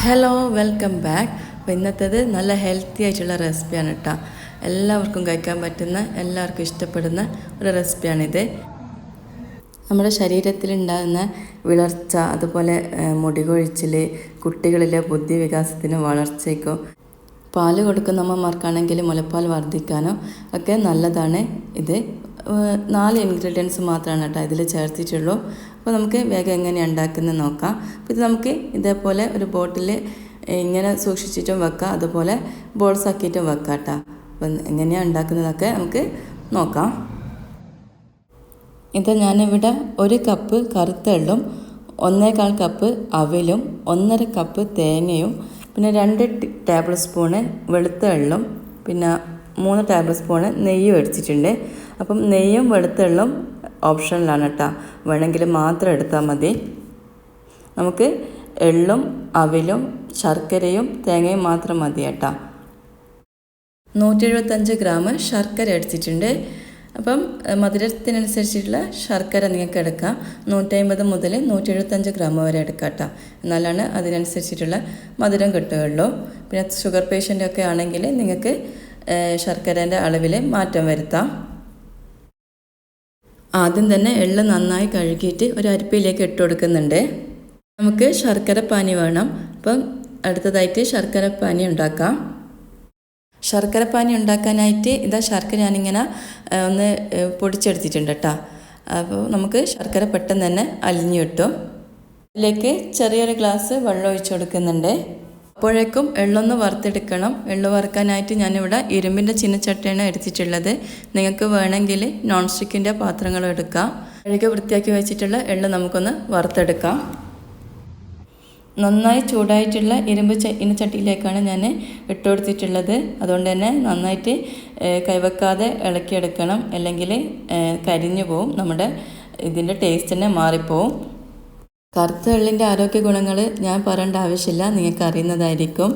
Hello welcome back അപ്പോൾ ഇന്നത്തേത് നല്ല healthy ആയിട്ടുള്ള റെസിപ്പിയാണ് കേട്ടോ എല്ലാവർക്കും കഴിക്കാൻ പറ്റുന്ന എല്ലാവർക്കും ഇഷ്ടപ്പെടുന്ന ഒരു റെസിപ്പിയാണിത് നമ്മുടെ ശരീരത്തിലുണ്ടാകുന്ന വിളർച്ച അതുപോലെ മുടി കൊഴിച്ചിൽ കുട്ടികളിലെ ബുദ്ധി വികാസത്തിനും വളർച്ചയ്ക്കോ പാൽ കൊടുക്കുന്ന അമ്മമാർക്കാണെങ്കിൽ മുലപ്പാൽ വർദ്ധിക്കാനോ ഒക്കെ നല്ലതാണ് ഇത്. നാല് ഇൻഗ്രീഡിയൻസ് മാത്രമാണ് കേട്ടോ ഇതിൽ ചേർത്തിട്ടുള്ളൂ. അപ്പോൾ നമുക്ക് വേഗം എങ്ങനെയാണ് ഉണ്ടാക്കുന്നത് നോക്കാം. അപ്പോൾ ഇത് നമുക്ക് ഇതേപോലെ ഒരു ബോട്ടിൽ ഇങ്ങനെ സൂക്ഷിച്ചിട്ടും വെക്കാം. അതുപോലെ ബോൾസ് ആക്കിയിട്ടും വെക്കാം കേട്ടോ. അപ്പം എങ്ങനെയാണ് ഉണ്ടാക്കുന്നതൊക്കെ നമുക്ക് നോക്കാം. ഇത് ഞാനിവിടെ ഒരു കപ്പ് കറുത്തെള്ളും ഒന്നേകാൽ കപ്പ് അവിലും ഒന്നര കപ്പ് തേങ്ങയും പിന്നെ രണ്ട് ടേബിൾ സ്പൂണ് വെളുത്ത എള്ളും പിന്നെ മൂന്ന് ടേബിൾ സ്പൂണ് നെയ്യും എടുത്തിട്ടുണ്ട്. അപ്പം നെയ്യും വെളുത്ത എള്ളും ഓപ്ഷനിലാണ് കേട്ടോ. വേണമെങ്കിൽ മാത്രം എടുത്താൽ മതി. നമുക്ക് എള്ളും അവിലും ശർക്കരയും തേങ്ങയും മാത്രം മതി കേട്ടോ. നൂറ്റി എഴുപത്തഞ്ച് ഗ്രാം ശർക്കര എടുത്തിട്ടുണ്ട്. അപ്പം മധുരത്തിനനുസരിച്ചിട്ടുള്ള ശർക്കര നിങ്ങൾക്ക് എടുക്കാം. നൂറ്റമ്പത് മുതൽ നൂറ്റി എഴുപത്തഞ്ച് ഗ്രാം വരെ എടുക്കാം കേട്ടോ. എന്നാലാണ് അതിനനുസരിച്ചിട്ടുള്ള മധുരം കിട്ടുകയുള്ളൂ. പിന്നെ ഷുഗർ പേഷ്യന്റ് ഒക്കെ ആണെങ്കിൽ നിങ്ങൾക്ക് ശർക്കരേന്റെ അളവിൽ മാറ്റം വരുത്താം. ആദ്യം തന്നെ എള്ള് നന്നായി കഴുകിയിട്ട് ഒരു അരിപ്പയിലേക്ക് ഇട്ട് കൊടുക്കുന്നുണ്ട്. നമുക്ക് ശർക്കര പാനി വേണം. അപ്പം അടുത്തതായിട്ട് ശർക്കര പാനി ഉണ്ടാക്കാം. ശർക്കര പാനി ഉണ്ടാക്കാനായിട്ട് ഇതാ ശർക്കര ഞാനിങ്ങനെ ഒന്ന് പൊടിച്ചെടുത്തിട്ടുണ്ട് കേട്ടോ അപ്പോൾ നമുക്ക് ശർക്കര പെട്ടെന്ന് തന്നെ അലിഞ്ഞു കിട്ടും. ഇതിലേക്ക് ചെറിയൊരു ഗ്ലാസ് വെള്ളം ഒഴിച്ചു കൊടുക്കുന്നുണ്ട്. അപ്പോഴേക്കും എള്ളൊന്ന് വറുത്തെടുക്കണം. എള്ള് വറുക്കാനായിട്ട് ഞാനിവിടെ ഇരുമ്പിന്റെ ചിന്നച്ചട്ടയാണ് എടുത്തിട്ടുള്ളത്. നിങ്ങൾക്ക് വേണമെങ്കിൽ നോൺ സ്റ്റിക്കിന്റെ പാത്രങ്ങളും എടുക്കാം. കഴുകി വൃത്തിയാക്കി വെച്ചിട്ടുള്ള എള്ള് നമുക്കൊന്ന് വറുത്തെടുക്കാം. നന്നായി ചൂടായിട്ടുള്ള ഇരുമ്പ് ഇനച്ചട്ടിയിലേക്കാണ് ഞാൻ ഇട്ട് കൊടുത്തിട്ടുള്ളത്. അതുകൊണ്ട് തന്നെ നന്നായിട്ട് കൈവെക്കാതെ ഇളക്കിയെടുക്കണം. അല്ലെങ്കിൽ കരിഞ്ഞു പോവും. നമ്മുടെ ഇതിന്റെ ടേസ്റ്റ് തന്നെ മാറിപ്പോവും. കറുത്ത എള്ളിന്റെ ആരോഗ്യ ഗുണങ്ങൾ ഞാൻ പറയേണ്ട ആവശ്യമില്ല. നിങ്ങൾക്ക് അറിയുന്നതായിരിക്കും.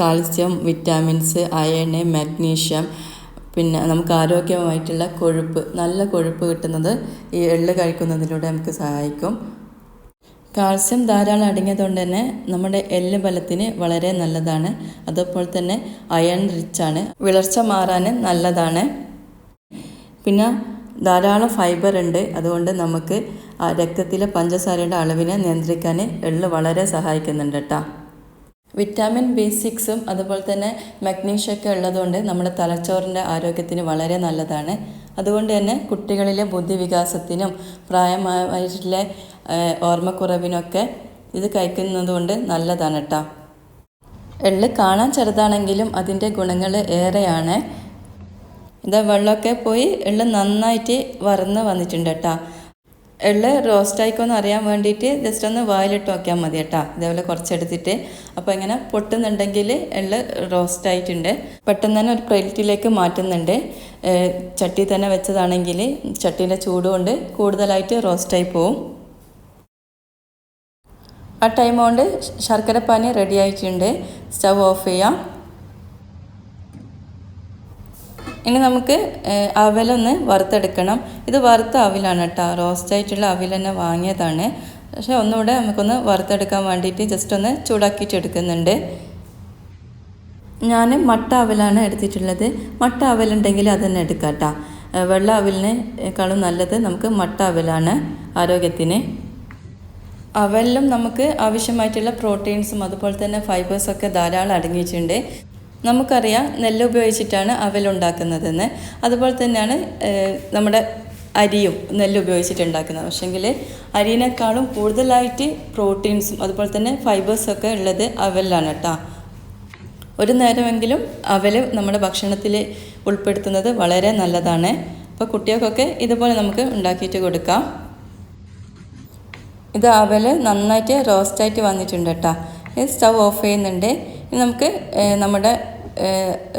കാൽസ്യം വിറ്റാമിൻസ് അയണ് മഗ്നീഷ്യം പിന്നെ നമുക്ക് ആരോഗ്യമായിട്ടുള്ള കൊഴുപ്പ് നല്ല കൊഴുപ്പ് കിട്ടുന്നത് ഈ എള്ള് കഴിക്കുന്നതിലൂടെ നമുക്ക് സഹായിക്കും. കാൽസ്യം ധാരാളം അടങ്ങിയതുകൊണ്ട് തന്നെ നമ്മുടെ എല്ല് ബലത്തിന് വളരെ നല്ലതാണ്. അതുപോലെ തന്നെ അയൺ റിച്ചാണ്. വിളർച്ച മാറാൻ നല്ലതാണ്. പിന്നെ ധാരാളം ഫൈബർ ഉണ്ട്. അതുകൊണ്ട് നമുക്ക് രക്തത്തിലെ പഞ്ചസാരയുടെ അളവിനെ നിയന്ത്രിക്കാൻ എള്ള് വളരെ സഹായിക്കുന്നുണ്ട് കേട്ടോ. വിറ്റാമിൻ ബി സിക്സും അതുപോലെ തന്നെ മഗ്നീഷ്യൊക്കെ ഉള്ളതുകൊണ്ട് നമ്മുടെ തലച്ചോറിന്റെ ആരോഗ്യത്തിന് വളരെ നല്ലതാണ്. അതുകൊണ്ട് തന്നെ കുട്ടികളിലെ ബുദ്ധിവികാസത്തിനും പ്രായമായിട്ടുള്ള ഓർമ്മക്കുറവിനൊക്കെ ഇത് കഴിക്കുന്നത് കൊണ്ട് നല്ലതാണ് കേട്ടോ. എള്ള് കാണാൻ ചെറുതാണെങ്കിലും അതിന്റെ ഗുണങ്ങൾ ഏറെയാണ്. ഇതാ വെള്ളമൊക്കെ പോയി എള്ള് നന്നായിട്ട് വറന്ന് വന്നിട്ടുണ്ട് കേട്ടോ. എള്ള് റോസ്റ്റ് ആയിക്കോന്ന് അറിയാൻ വേണ്ടിയിട്ട് ജസ്റ്റ് ഒന്ന് വായിലിട്ട് നോക്കിയാൽ മതി കേട്ടോ. ഇതേപോലെ കുറച്ചെടുത്തിട്ട്. അപ്പോൾ ഇങ്ങനെ പൊട്ടുന്നുണ്ടെങ്കിൽ എള്ള് റോസ്റ്റ് ആയിട്ടുണ്ട്. പെട്ടെന്ന് തന്നെ ഒരു പ്ലേറ്റിലേക്ക് മാറ്റുന്നുണ്ട്. ചട്ടി തന്നെ വെച്ചതാണെങ്കിൽ ചട്ടീന്റെ ചൂട് കൊണ്ട് കൂടുതലായിട്ട് റോസ്റ്റായി പോവും. ആ ടൈം കൊണ്ട് ശർക്കര പാനി റെഡി ആയിട്ടുണ്ട്. സ്റ്റവ് ഓഫ് ചെയ്യാം. ഇനി നമുക്ക് അവലൊന്ന് വറുത്തെടുക്കണം. ഇത് വറുത്ത അവിലാണ് കേട്ടോ. റോസ്റ്റ് ആയിട്ടുള്ള അവിൽ തന്നെ വാങ്ങിയതാണ്. പക്ഷേ ഒന്നുകൂടെ നമുക്കൊന്ന് വറുത്തെടുക്കാൻ വേണ്ടിയിട്ട് ജസ്റ്റ് ഒന്ന് ചൂടാക്കിയിട്ട് എടുക്കുന്നുണ്ട്. ഞാൻ മട്ട അവലാണ് എടുത്തിട്ടുള്ളത്. മട്ട അവലുണ്ടെങ്കിൽ അത് തന്നെ എടുക്കാം കേട്ടോ. വെള്ള അവലിനേക്കാളും നല്ലത് നമുക്ക് മട്ട അവലാണ് ആരോഗ്യത്തിന്. അവലിലും നമുക്ക് ആവശ്യമായിട്ടുള്ള പ്രോട്ടീൻസും അതുപോലെ തന്നെ ഫൈബേഴ്സൊക്കെ ധാരാളം അടങ്ങിയിട്ടുണ്ട്. നമുക്കറിയാം നെല്ല് ഉപയോഗിച്ചിട്ടാണ് അവൽ ഉണ്ടാക്കുന്നതെന്ന്. അതുപോലെ തന്നെയാണ് നമ്മുടെ അരിയും നെല്ല് ഉപയോഗിച്ചിട്ട് ഉണ്ടാക്കുന്നത് പക്ഷെങ്കിൽ അരിയിനേക്കാളും കൂടുതലായിട്ട് പ്രോട്ടീൻസും അതുപോലെ തന്നെ ഫൈബേഴ്സൊക്കെ ഉള്ളത് അവലിലാണ് കേട്ടോ ഒരു നേരമെങ്കിലും അവൽ നമ്മുടെ ഭക്ഷണത്തിൽ ഉൾപ്പെടുത്തുന്നത് വളരെ നല്ലതാണ്. അപ്പോൾ കുട്ടികൾക്കൊക്കെ ഇതുപോലെ നമുക്ക് ഉണ്ടാക്കിയിട്ട് കൊടുക്കാം. ഇത് അവൽ നന്നായിട്ട് റോസ്റ്റായിട്ട് വന്നിട്ടുണ്ട് കേട്ടോ സ്റ്റൗ ഓഫ് ചെയ്യുന്നുണ്ട്. ഇനി നമുക്ക് നമ്മുടെ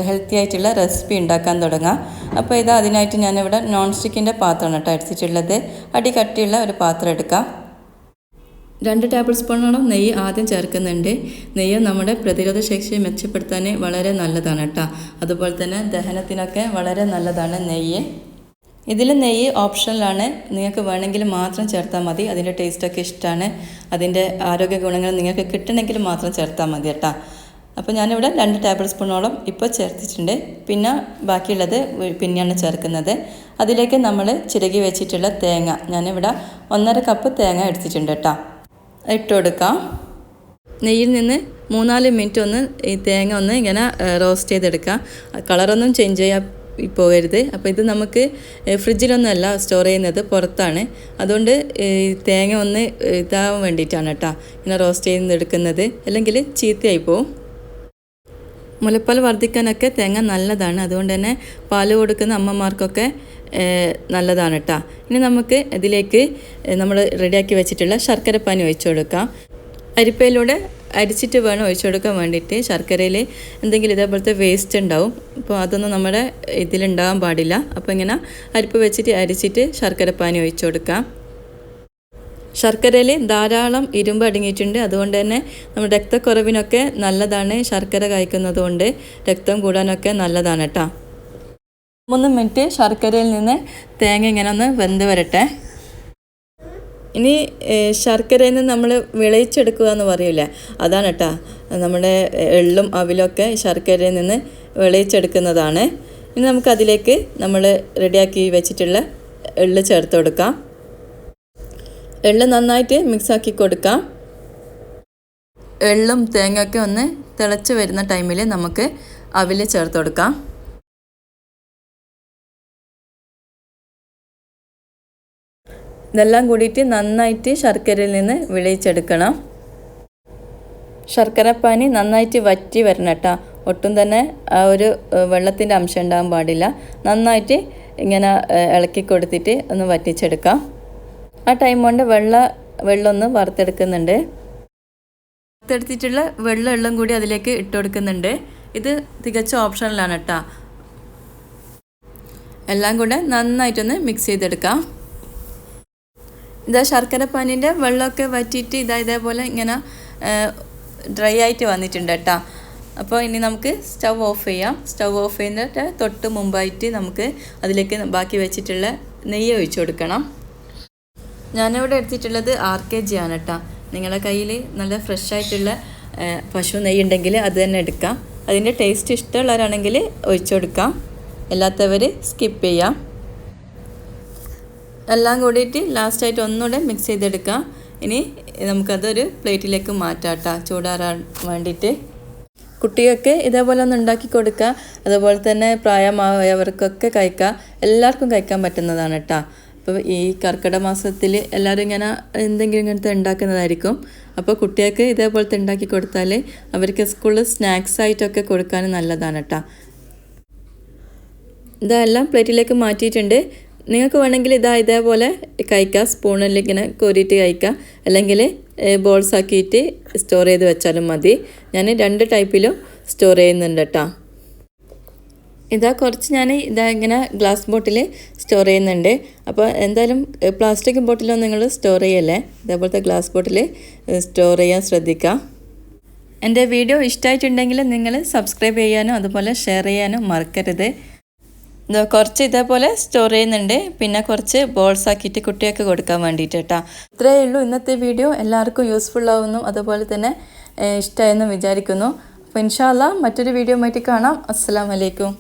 ഹെൽത്തി ആയിട്ടുള്ള റെസിപ്പി ഉണ്ടാക്കാൻ തുടങ്ങാം. അപ്പോൾ ഇത് അതിനായിട്ട് ഞാനിവിടെ നോൺ സ്റ്റിക്കിന്റെ പാത്രമാണ് കേട്ടോ അടിച്ചിട്ടുള്ളത്. അടി കട്ടിയുള്ള ഒരു പാത്രം എടുക്കാം. രണ്ട് ടേബിൾ സ്പൂണോളം നെയ്യ് ആദ്യം ചേർക്കുന്നുണ്ട്. നെയ്യ് നമ്മുടെ പ്രതിരോധ ശേഷി മെച്ചപ്പെടുത്താൻ വളരെ നല്ലതാണ് കേട്ടോ. അതുപോലെ തന്നെ ദഹനത്തിനൊക്കെ വളരെ നല്ലതാണ് നെയ്യ്. ഇതിൽ നെയ്യ് ഓപ്ഷനിലാണ്. നിങ്ങൾക്ക് വേണമെങ്കിൽ മാത്രം ചേർത്താൽ മതി. അതിന്റെ ടേസ്റ്റൊക്കെ ഇഷ്ടമാണ് അതിന്റെ ആരോഗ്യ ഗുണങ്ങൾ നിങ്ങൾക്ക് കിട്ടണമെങ്കിൽ മാത്രം ചേർത്താൽ മതി കേട്ടോ. അപ്പോൾ ഞാനിവിടെ രണ്ട് ടേബിൾ സ്പൂണോളം ഇപ്പോൾ ചേർത്തിട്ടുണ്ട്. പിന്നെ ബാക്കിയുള്ളത് പിന്നെയാണ് ചേർക്കുന്നത്. അതിലേക്ക് നമ്മൾ ചിരകി വെച്ചിട്ടുള്ള തേങ്ങ. ഞാനിവിടെ ഒന്നര കപ്പ് തേങ്ങ എടുത്തിട്ടുണ്ട് കേട്ടോ ഇട്ട് കൊടുക്കാം. നെയ്യിൽ നിന്ന് മൂന്നാൽ മിനിറ്റ് ഒന്ന് ഈ തേങ്ങ ഒന്ന് ഇങ്ങനെ റോസ്റ്റ് ചെയ്തെടുക്കാം. കളറൊന്നും ചേഞ്ച് ചെയ്യാൻ പോകരുത്. അപ്പോൾ ഇത് നമുക്ക് ഫ്രിഡ്ജിലൊന്നുമല്ല സ്റ്റോർ ചെയ്യുന്നത് പുറത്താണ്. അതുകൊണ്ട് തേങ്ങ ഒന്ന് ഇതാവാൻ വേണ്ടിയിട്ടാണ് കേട്ടോ ഇങ്ങനെ റോസ്റ്റ് ചെയ്തെടുക്കുന്നത്. അല്ലെങ്കിൽ ചീത്തയായി പോവും. മുലപ്പാൽ വർദ്ധിക്കാനൊക്കെ തേങ്ങ നല്ലതാണ്. അതുകൊണ്ട് തന്നെ പാൽ കൊടുക്കുന്ന അമ്മമാർക്കൊക്കെ നല്ലതാണ് കേട്ടോ ഇനി നമുക്ക് ഇതിലേക്ക് നമ്മൾ റെഡിയാക്കി വെച്ചിട്ടുള്ള ശർക്കര ശർക്കരപ്പാനി ഒഴിച്ചു കൊടുക്കാം. അരിപ്പയിലൂടെ അരിച്ചിട്ട് വേണം ഒഴിച്ചു കൊടുക്കാൻ വേണ്ടിയിട്ട്. ശർക്കരയിൽ എന്തെങ്കിലും ഇതേപോലത്തെ വേസ്റ്റ് ഉണ്ടാവും. അപ്പോൾ അതൊന്നും നമ്മുടെ ഇതിലുണ്ടാകാൻ പാടില്ല. അപ്പോൾ ഇങ്ങനെ അരിപ്പ് വെച്ചിട്ട് അരിച്ചിട്ട് ശർക്കരപ്പാനി ഒഴിച്ചു കൊടുക്കാം. ശർക്കരയിൽ ധാരാളം ഇരുമ്പ് അടങ്ങിയിട്ടുണ്ട്. അതുകൊണ്ട് തന്നെ നമ്മുടെ രക്തക്കുറവിനൊക്കെ നല്ലതാണ് ശർക്കര കഴിക്കുന്നത് കൊണ്ട് രക്തം കൂടാനൊക്കെ നല്ലതാണ് കേട്ടോ. മൂന്ന് മിനിറ്റ് ശർക്കരയിൽ നിന്ന് തേങ്ങ ഇങ്ങനെ ഒന്ന് വെന്ത് വരട്ടെ. ഇനി ശർക്കരയിൽ നിന്ന് നമ്മൾ വിളയിച്ചെടുക്കുക എന്ന് പറയില്ലേ അതാണ് കേട്ടോ. നമ്മുടെ എള്ളും അവിലൊക്കെ ശർക്കരയിൽ നിന്ന് വിളയിച്ചെടുക്കുന്നതാണ്. ഇനി നമുക്കതിലേക്ക് നമ്മൾ റെഡിയാക്കി വെച്ചിട്ടുള്ള എള്ള് ചേർത്ത് കൊടുക്കാം. എള്ള് നന്നായിട്ട് മിക്സാക്കി കൊടുക്കാം. എള്ളും തേങ്ങയൊക്കെ ഒന്ന് തിളച്ച് വരുന്ന ടൈമിൽ നമുക്ക് അവിൽ ചേർത്ത് കൊടുക്കാം. ഇതെല്ലാം കൂടിയിട്ട് നന്നായിട്ട് ശർക്കരയിൽ നിന്ന് വിളയിച്ചെടുക്കണം. ശർക്കരപ്പാനി നന്നായിട്ട് വറ്റി വരണം കേട്ടോ. ഒട്ടും തന്നെ ആ ഒരു വെള്ളത്തിന്റെ അംശം ഉണ്ടാകാൻ പാടില്ല. നന്നായിട്ട് ഇങ്ങനെ ഇളക്കി കൊടുത്തിട്ട് ഒന്ന് വറ്റിച്ചെടുക്കാം. ആ ടൈം കൊണ്ട് വെള്ള വെള്ളമൊന്ന് വറുത്തെടുക്കുന്നുണ്ട്. വറുത്തെടുത്തിട്ടുള്ള വെള്ളം എല്ലാം കൂടി അതിലേക്ക് ഇട്ട് കൊടുക്കുന്നുണ്ട്. ഇത് തികച്ച ഓപ്ഷനിലാണ് കേട്ടോ എല്ലാം കൂടെ നന്നായിട്ടൊന്ന് മിക്സ് ചെയ്തെടുക്കാം. ഇതാ ശർക്കര പാനീന്റെ വെള്ളമൊക്കെ വറ്റിയിട്ട് ഇതാ ഇതേപോലെ ഇങ്ങനെ ഡ്രൈ ആയിട്ട് വന്നിട്ടുണ്ട് കേട്ടോ അപ്പോൾ ഇനി നമുക്ക് സ്റ്റൗ ഓഫ് ചെയ്യാം. സ്റ്റൗ ഓഫ് ചെയ്യുന്നിട്ട് തൊട്ട് മുമ്പായിട്ട് നമുക്ക് അതിലേക്ക് ബാക്കി വെച്ചിട്ടുള്ള നെയ്യ് ഒഴിച്ചു കൊടുക്കണം. ഞാനിവിടെ എടുത്തിട്ടുള്ളത് ആർ കെ ജി ആണ് കേട്ടോ നിങ്ങളുടെ കയ്യിൽ നല്ല ഫ്രഷ് ആയിട്ടുള്ള പശു നെയ്യ് ഉണ്ടെങ്കിൽ അത് തന്നെ എടുക്കാം. അതിന്റെ ടേസ്റ്റ് ഇഷ്ടമുള്ളവരാണെങ്കിൽ ഒഴിച്ചു കൊടുക്കാം. അല്ലാത്തവർ സ്കിപ്പ് ചെയ്യാം. എല്ലാം കൂടിയിട്ട് ലാസ്റ്റായിട്ട് ഒന്നുകൂടെ മിക്സ് ചെയ്തെടുക്കാം. ഇനി നമുക്കതൊരു പ്ലേറ്റിലേക്ക് മാറ്റാം കേട്ടോ ചൂടാറാൻ വേണ്ടിയിട്ട്. കുട്ടികൾക്ക് ഇതേപോലെ ഒന്ന് ഉണ്ടാക്കി കൊടുക്കുക അതുപോലെ തന്നെ പ്രായമായവർക്കൊക്കെ കഴിക്കുക എല്ലാവർക്കും കഴിക്കാൻ പറ്റുന്നതാണ് കേട്ടോ അപ്പോൾ ഈ കർക്കിടക മാസത്തിൽ എല്ലാവരും ഇങ്ങനെ എന്തെങ്കിലും ഇങ്ങനത്തെ ഉണ്ടാക്കുന്നതായിരിക്കും അപ്പോൾ കുട്ടികൾക്ക് ഇതേപോലത്തെ ഉണ്ടാക്കി കൊടുത്താൽ അവർക്ക് സ്കൂളിൽ സ്നാക്സ് ആയിട്ടൊക്കെ കൊടുക്കാൻ നല്ലതാണ് കേട്ടോ ഇതെല്ലാം പ്ലേറ്റിലേക്ക് മാറ്റിയിട്ടുണ്ട്. നിങ്ങൾക്ക് വേണമെങ്കിൽ ഇതാ ഇതേപോലെ കഴിക്കാം. സ്പൂണിൽ ഇങ്ങനെ കോരിയിട്ട് കഴിക്കാം. അല്ലെങ്കിൽ ബോൾസ് ആക്കിയിട്ട് സ്റ്റോർ ചെയ്ത് വെച്ചാലും മതി. ഞാൻ രണ്ട് ടൈപ്പിലും സ്റ്റോർ ചെയ്യുന്നുണ്ട് കേട്ടോ ഇതാ കുറച്ച് ഞാൻ ഇതാ ഇങ്ങനെ ഗ്ലാസ് ബോട്ടിൽ സ്റ്റോർ ചെയ്യുന്നുണ്ട്. അപ്പോൾ എന്തായാലും പ്ലാസ്റ്റിക് ബോട്ടിലൊന്നും നിങ്ങൾ സ്റ്റോർ ചെയ്യല്ലേ? ഇതേപോലത്തെ ഗ്ലാസ് ബോട്ടിൽ സ്റ്റോർ ചെയ്യാൻ ശ്രദ്ധിക്കുക എന്റെ വീഡിയോ ഇഷ്ടമായിട്ടുണ്ടെങ്കിൽ നിങ്ങൾ സബ്സ്ക്രൈബ് ചെയ്യാനും അതുപോലെ ഷെയർ ചെയ്യാനും മറക്കരുത്. കുറച്ച് ഇതേപോലെ സ്റ്റോർ ചെയ്യുന്നുണ്ട്. പിന്നെ കുറച്ച് ബോൾസ് ആക്കിയിട്ട് കുട്ടികൾക്ക് കൊടുക്കാൻ വേണ്ടിയിട്ട് കേട്ടോ ഇത്രയേ ഉള്ളൂ ഇന്നത്തെ വീഡിയോ. എല്ലാവർക്കും യൂസ്ഫുൾ ആവുന്നു. അതുപോലെ തന്നെ ഇഷ്ടമായെന്നും വിചാരിക്കുന്നു. അപ്പോൾ ഇൻഷാല്ല മറ്റൊരു വീഡിയോ ആയിട്ട് കാണാം. അസ്സാം വലൈക്കും